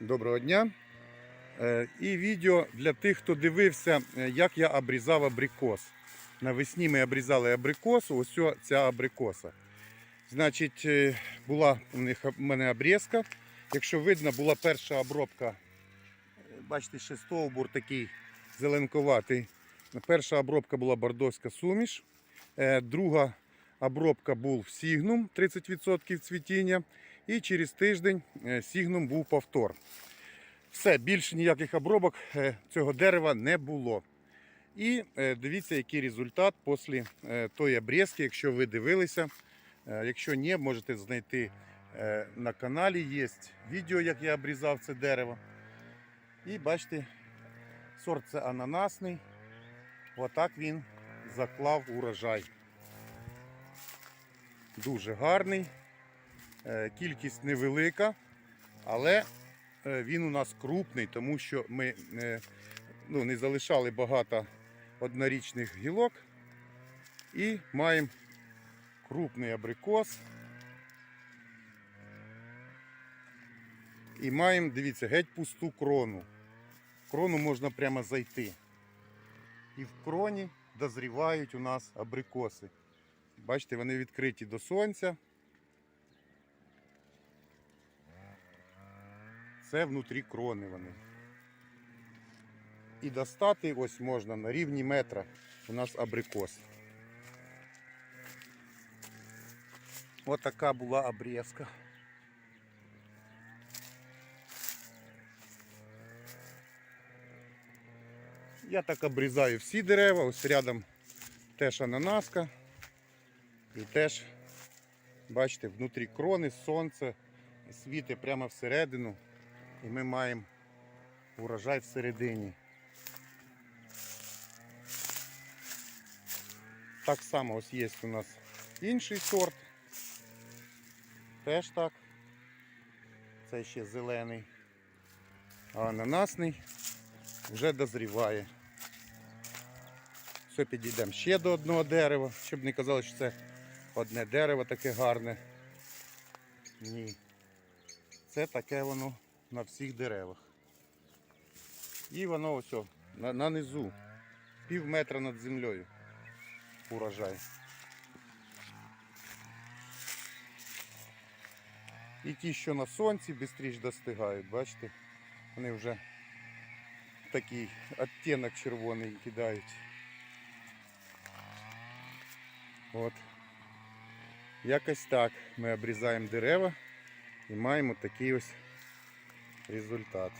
Доброго дня. Е, І відео для тих, хто дивився, е, як я обрізав абрикос. Навесні ми обрізали абрикосу, ось ця абрикоса. Значить, е, була у них у мене обрізка. Якщо видно, була перша обробка. Бачите, ще стовбур такий зеленковатий. Перша обробка була бордоська суміш. Друга обробка був сігнум 30% цвітіння. І через тиждень е, сігнум був повтор. Все, більше ніяких обробок е, цього дерева не було. І е, дивіться, який результат після е, тої обрізки, якщо ви дивилися. Е, Якщо ні, можете знайти е, на каналі. Є відео, як я обрізав це дерево. І бачите, сорт це ананасний. Отак він заклав урожай. Дуже гарний. Е, Кількість невелика, але е, він у нас крупний, тому що ми е, ну, не залишали багато однорічних гілок і маємо крупний абрикос. І маємо, дивіться, геть пусту крону. В крону можна прямо зайти. І в кроні дозрівають у нас абрикоси. Бачите, вони відкриті до сонця. Це внутрі крони вони. І достати ось можна на рівні метра у нас абрикос. Ось така була обрізка. Я так обрізаю всі дерева, ось рядом теж ананаска. І теж, бачите, внутрі крони сонце світить прямо всередину. І ми маємо урожай всередині. Так само ось є у нас інший сорт. Теж так. Це ще зелений. А ананасний вже дозріває. Все, підійдемо ще до одного дерева, щоб не казали, що це одне дерево таке гарне. Ні. Це таке воно на всіх деревах. І воно ось на, на низу, пів метра над землею. Урожай. І ті, що на сонці, швидше достигають, бачите? Вони вже такий оттінок червоний кидають. От. Якось так ми обрізаємо дерева і маємо такий ось результат.